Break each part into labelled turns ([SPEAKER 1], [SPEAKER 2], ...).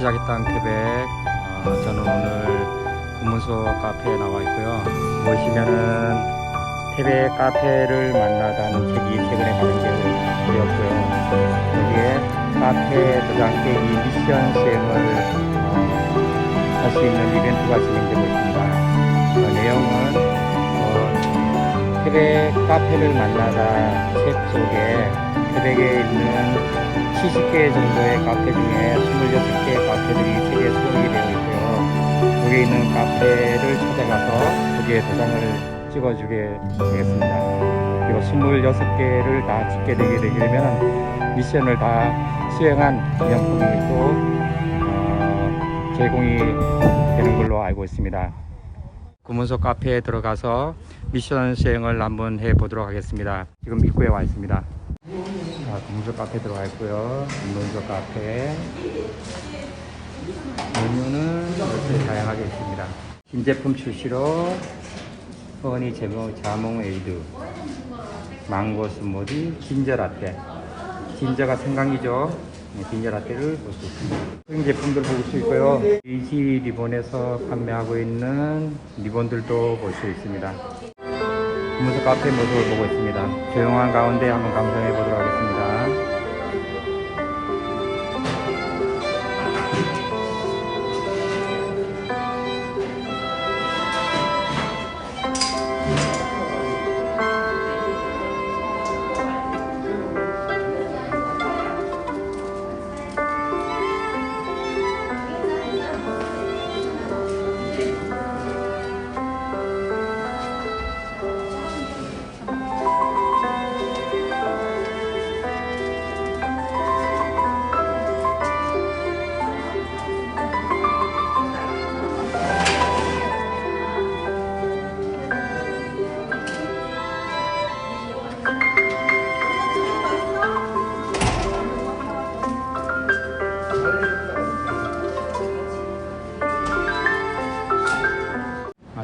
[SPEAKER 1] 시작의 땅 태백. 어, 저는 오늘 금문소 카페에 나와 있고요. 보시면은 태백 카페를 만나다는 책이 최근에 발행되었고요. 여기에 카페 도장 깨기 미션 수행을 어, 할수 있는 이벤트가 진행되고 있습니다. 어, 내용은 어, 태백 카페를 만나다 책 속에 태백에 있는 70개 정도의 카페 중에 26개 카페들이 책에 수록이 되어 있고요. 여기 있는 카페를 찾아가서 거기에 도장을 찍어주게 되겠습니다. 그리고 26개를 다 찍게 되게 되면 미션을 다 수행한 기념품이 또 어, 제공이 되는 걸로 알고 있습니다. 구문소 카페에 들어가서 미션 수행을 한번 해보도록 하겠습니다. 지금 입구에 와 있습니다. 자, 금문소 카페 들어가 있고요. 금문소 카페. 메뉴는 이렇게 다양하게 있습니다. 신제품 출시로 허니 제모 자몽 에이드, 망고 스무디, 진저 라떼. 진저가 생강이죠. 네, 진저 라떼를 볼 수 있습니다. 흑인 제품들 볼 수 있고요. 이지 리본에서 판매하고 있는 리본들도 볼 수 있습니다. 금문소 카페 모습을 보고 있습니다. 조용한 가운데 한번 감상해 보도록 하겠습니다.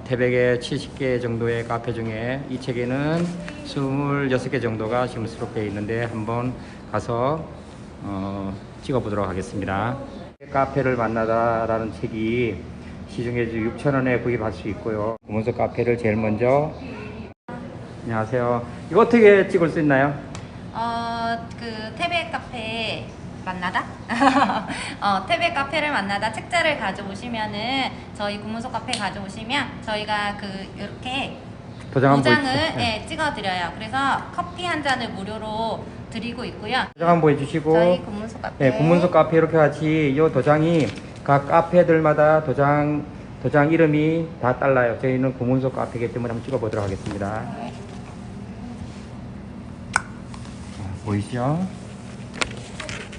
[SPEAKER 1] 태백의 70개 정도의 카페 중에 이 책에는 26개 정도가 지금 수록되어 있는데 한번 가서 어, 찍어보도록 하겠습니다. 카페를 만나다라는 책이 시중에 6,000원에 구입할 수 있고요. 구문서 카페를 제일 먼저 안녕하세요. 이거 어떻게 찍을 수 있나요?
[SPEAKER 2] 어, 그 태백 카페 만나다? 어, 태백 카페를 만나다 책자를 가져오시면은 저희 구문소 카페 가져오시면 저희가 그 이렇게
[SPEAKER 1] 도장
[SPEAKER 2] 도장을.
[SPEAKER 1] 네.
[SPEAKER 2] 예, 찍어드려요. 그래서 커피 한 잔을 무료로 드리고 있고요.
[SPEAKER 1] 도장 한번 보여주시고
[SPEAKER 2] 저희 구문소 카페.
[SPEAKER 1] 네, 군문서 카페 이렇게 같이 이 도장이 각 카페들마다 도장 도장 이름이 다 달라요. 저희는 구문서 카페이기 때문에 한번 찍어보도록 하겠습니다. 자, 보이시죠?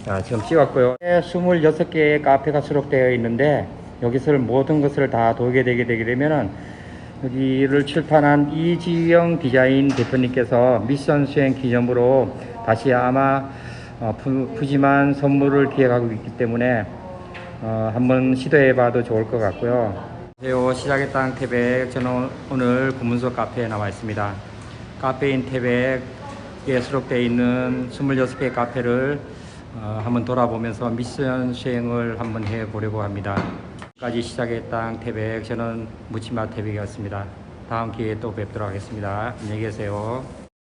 [SPEAKER 1] 자, 지금 찍었고요. 26개의 카페가 수록되어 있는데 여기서 모든 것을 다 도게 되게 되게 되면은 여기를 출판한 이지영 디자인 대표님께서 미션 수행 기념으로 다시 아마 어, 푸, 푸짐한 선물을 기획하고 있기 때문에 어, 한번 시도해 봐도 좋을 것 같고요. 안녕하세요. 시작의 땅 태백. 저는 오늘 구문소 카페에 나와 있습니다. 카페인 태백에 수록되어 있는 26개 카페를 어, 한번 돌아보면서 미션 수행을 한번 해보려고 합니다. 까지 시작의 땅 태백. 저는 묻지마 태백이었습니다. 다음 기회에 또 뵙도록 하겠습니다. 안녕히 계세요.